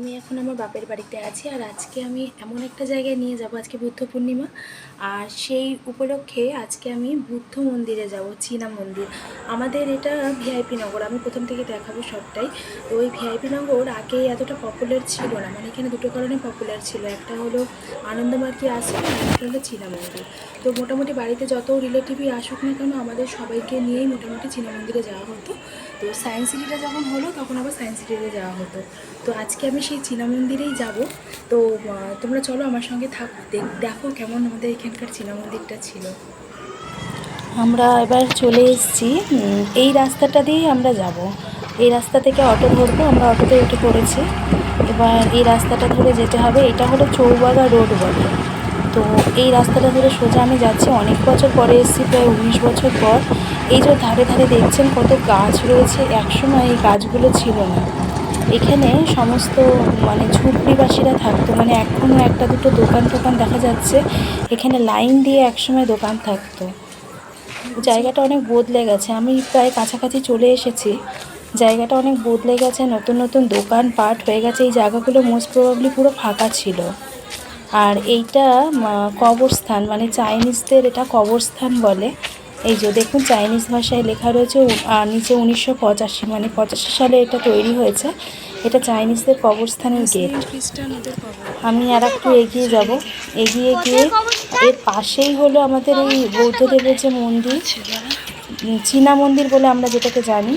আমি এখন আমার বাপের বাড়িতে আছি আর আজকে আমি এমন একটা জায়গায় নিয়ে যাব, আজকে বুদ্ধ পূর্ণিমা। আর সেই উপলক্ষে আজকে আমি বুদ্ধ মন্দিরে যাব, চীনা মন্দির। আমাদের এটা ভিআইপি নগর, আমি প্রথম থেকে দেখাবো সবটাই। তো ওই ভিআইপি নগর আগে এতটা পপুলার ছিল না মানে এখানে দুটো কারণে পপুলার ছিল। একটা হলো আনন্দমার্গি আশ্রম, আর একটা হলো চীনা মন্দির। তো মোটামুটি বাড়িতে যত রিলেটিভই আসুক না কেন, আমাদের সবাইকে নিয়েই মোটামুটি চীনা মন্দিরে যাওয়া হতো। তো সায়েন্স সিটিটা যখন হলো, তখন আবার সায়েন্স সিটিতে যাওয়া হতো। তো আজকে আমি সেই চীনা মন্দিরেই যাব। তো তোমরা চলো আমার সঙ্গে থাক, দেখো কেমন আমাদের এখানকার চীনা মন্দিরটা ছিল। আমরা এবার চলে এসেছি এই রাস্তাটা দিয়েই আমরা যাব। এই রাস্তা থেকে অটো ধরবো, আমরা অটোতে উঠে পড়েছি। এবার এই রাস্তাটা ধরে যেতে হবে, এটা হলো চৌবাগা রোড বলে। তো, এই রাস্তাটা ধরে সোজা আমি যাচ্ছি, অনেক বছর পরে এসেছি, প্রায় উনিশ বছর পর। এই যে ধারে ধারে দেখছেন কত গাছ রয়েছে, একসময় এই গাছগুলো ছিল না। এখানে সমস্ত মানে ঝুপড়িবাসীরা থাকতো। মানে এখনও একটা দুটো দোকান টোকান দেখা যাচ্ছে। এখানে লাইন দিয়ে একসময় দোকান থাকতো। জায়গাটা অনেক বদলে গেছে। আমি প্রায় কাছাকাছি চলে এসেছি। জায়গাটা অনেক বদলে গেছে। নতুন নতুন দোকান পাট হয়ে গেছে। এই জায়গাগুলো মোস্ট প্রবাবলি পুরো ফাঁকা ছিল। আর এইটা কবরস্থান মানে চাইনিজদের এটা কবরস্থান বলে। এই যে দেখুন চাইনিজ ভাষায় লেখা রয়েছে আর নিচে উনিশশো পঁচাশি মানে পঁচাশি সালে এটা তৈরি হয়েছে। এটা চাইনিজদের কবরস্থানের গেট আমি আর একটু এগিয়ে যাব। এগিয়ে গিয়ে এর পাশেই হলো আমাদের এই বৌদ্ধদেবের যে মন্দির চীনা মন্দির বলে আমরা যেটাকে জানি।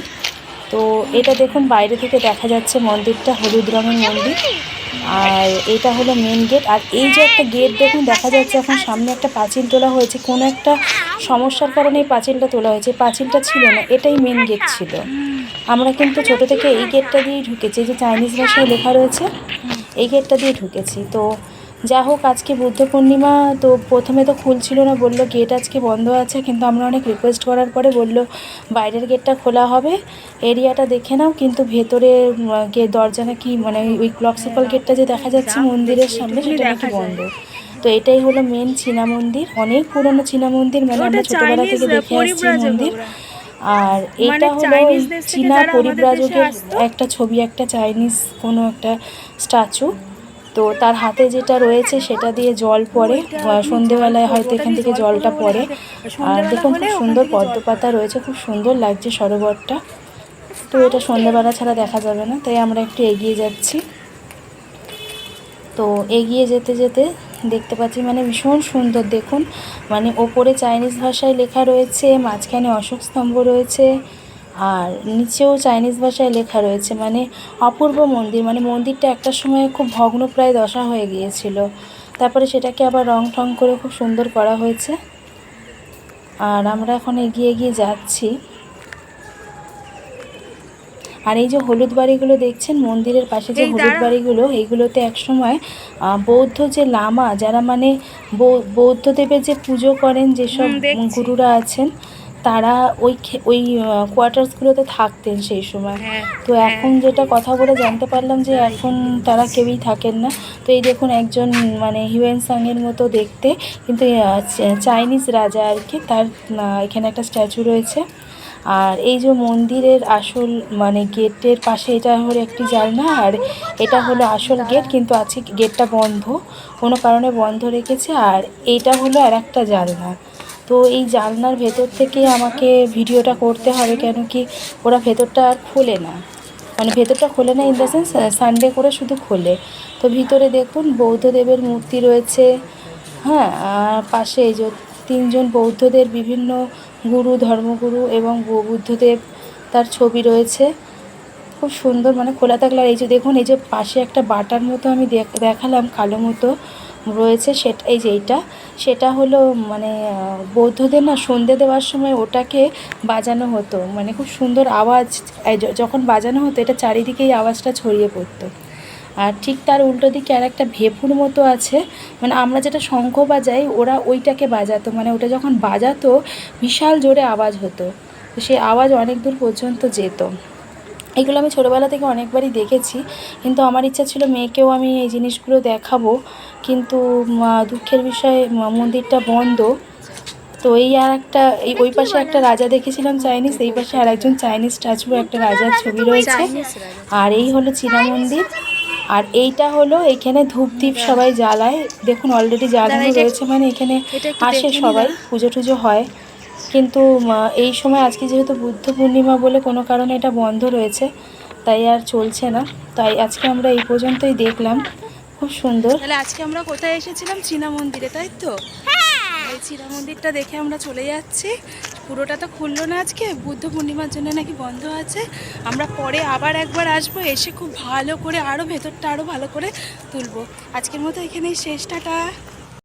তো এটা দেখুন বাইরে থেকে দেখা যাচ্ছে মন্দিরটা হলুদ রঙের মন্দির। আর এটা হলো মেন গেট আর এই যে একটা গেট দেখুন, দেখা যাচ্ছে এখন সামনে একটা পাঁচিল তোলা হয়েছে। কোনো একটা সমস্যার কারণে এই পাঁচিলটা তোলা হয়েছে। পাঁচিলটা ছিল না, এটাই মেন গেট ছিল। আমরা কিন্তু ছোট থেকে এই গেটটা দিয়েই ঢুকেছি। যে চাইনিজ ভাষায় লেখা রয়েছে, এই গেটটা দিয়ে ঢুকেছি। তো যা হোক আজকে বুদ্ধ পূর্ণিমা তো প্রথমে তো খুলছিল না বলল গেট আজকে বন্ধ আছে কিন্তু আমরা অনেক রিকোয়েস্ট করার পরে বলল বাইরের গেটটা খোলা হবে এরিয়াটা দেখে নাও কিন্তু ভেতরে গেট দরজা নাকি মানে ওই ক্লক সার্কল গেটটা যে দেখা যাচ্ছে মন্দিরের সামনে সেটা নাকি বন্ধ। তো এটাই হলো মেন চীনা মন্দির অনেক পুরনো চীনা মন্দির মানে আমরা ছোটবেলা থেকে দেখে আসছি মন্দির। আর এটা হলো ওই চীনা পরিব্রাজকের একটা ছবি একটা চাইনিজ কোনো একটা স্ট্যাচু তো তার হাতে যেটা রয়েছে সেটা দিয়ে জল পড়ে সন্ধেবেলায় হয়তো এখান থেকে জলটা পড়ে। আর দেখুন, খুব সুন্দর পদ্ম পাতা রয়েছে, খুব সুন্দর লাগছে সরোবরটা। তো এটা সন্ধেবেলা ছাড়া দেখা যাবে না, তাই আমরা একটু এগিয়ে যাচ্ছি। তো এগিয়ে যেতে যেতে দেখতে পাচ্ছি মানে ভীষণ সুন্দর, দেখুন। মানে ওপরে চাইনিজ ভাষায় লেখা রয়েছে, মাঝখানে অশোক স্তম্ভ রয়েছে আর নিচেও চাইনিজ ভাষায় লেখা রয়েছে মানে অপূর্ব মন্দির। মানে মন্দিরটা একটা সময় খুব ভগ্নপ্রায় দশা হয়ে গিয়েছিল। তারপরে সেটাকে আবার রং টং করে খুব সুন্দর করা হয়েছে। আর আমরা এখন এগিয়ে এগিয়ে যাচ্ছি। আর এই যে হলুদ বাড়িগুলো দেখছেন মন্দিরের পাশে যে হলুদ বাড়িগুলো এইগুলোতে একসময় বৌদ্ধ যে লামা যারা মানে বৌ- বৌদ্ধদেবের যে পুজো করেন যেসব গুরুরা আছেন তারা ওই ওই কোয়ার্টার্সগুলোতে থাকতেন সেই সময়। তো এখন যেটা কথা বলে জানতে পারলাম যে এখন তারা কেউই থাকেন না। তো এই দেখুন একজন মানে হিউয়েন সাংয়ের মতো দেখতে কিন্তু চাইনিজ রাজা আর কি তার এখানে একটা স্ট্যাচু রয়েছে। আর এই যে মন্দিরের আসল মানে গেটের পাশে এটা হলো একটি জানলা আর এটা হলো আসল গেট কিন্তু আজকে গেটটা বন্ধ। কোনো কারণে বন্ধ রেখেছে আর এইটা হলো আর একটা জানলা তো এই জানলার ভেতর থেকে আমাকে ভিডিওটা করতে হবে কেন কি ওরা ভেতরটা আর খোলে না। মানে ভেতরটা খোলে না ইন দ্য সেন্স সানডে করে শুধু খোলে। তো ভিতরে দেখুন বৌদ্ধদেবের মূর্তি রয়েছে হ্যাঁ আর পাশে এই যে তিনজন বৌদ্ধদের বিভিন্ন গুরু, ধর্মগুরু এবং বুদ্ধদেব তার ছবি রয়েছে। খুব সুন্দর মানে খোলা থাকলে আর এই যে দেখুন, এই যে পাশে একটা বাটার মতো আমি দেখ- দেখালাম কালো মতো। রয়েছে সেটা এই যে এইটা। সেটা হলো মানে বৌদ্ধদের না সন্ধে দেওয়ার সময় ওটাকে বাজানো হতো। মানে খুব সুন্দর আওয়াজ যখন বাজানো হতো, এটা চারিদিকেই আওয়াজটা ছড়িয়ে পড়তো। আর ঠিক তার উল্টো দিকে আর একটা ভেপুর মতো আছে। মানে আমরা যেটা শঙ্খ বাজাই, ওরা ওইটাকে বাজাতো। মানে ওটা যখন বাজাতো, বিশাল জোরে আওয়াজ হতো। সেই আওয়াজ অনেক দূর পর্যন্ত যেত। এগুলো আমি ছোটোবেলা থেকে অনেকবারই দেখেছি কিন্তু আমার ইচ্ছা ছিল মেয়েকেও আমি এই জিনিসগুলো দেখাবো। কিন্তু দুঃখের বিষয়ে মন্দিরটা বন্ধ। তো এই আর একটা এই ওই পাশে একটা রাজা দেখেছিলাম চাইনিজ এই পাশে আর একজন চাইনিজ স্ট্যাচু একটা রাজার ছবি রয়েছে। আর এই হলো চীনা মন্দির। আর এইটা হলো এখানে ধূপ দ্বীপ সবাই জ্বালায়। দেখুন অলরেডি জ্বালানো রয়েছে মানে এখানে আসে সবাই পুজো টুজো হয়। কিন্তু এই সময় আজকে যেহেতু বুদ্ধ পূর্ণিমা বলে কোনো কারণে এটা বন্ধ রয়েছে তাই আর চলছে না। তাই আজকে আমরা এই পর্যন্তই দেখলাম। খুব সুন্দর। তাহলে আজকে আমরা কোথায় এসেছিলাম? চীনা মন্দিরে তাই তো? এই চীনা মন্দিরটা দেখে আমরা চলে যাচ্ছি। পুরোটা তো খুললো না আজকে। বুদ্ধ পূর্ণিমার জন্য নাকি বন্ধ আছে। আমরা পরে আবার একবার আসব এসে খুব ভালো করে আরও ভেতরটা আরও ভালো করে তুলবো। আজকের মতো এখানেই শেষটাটা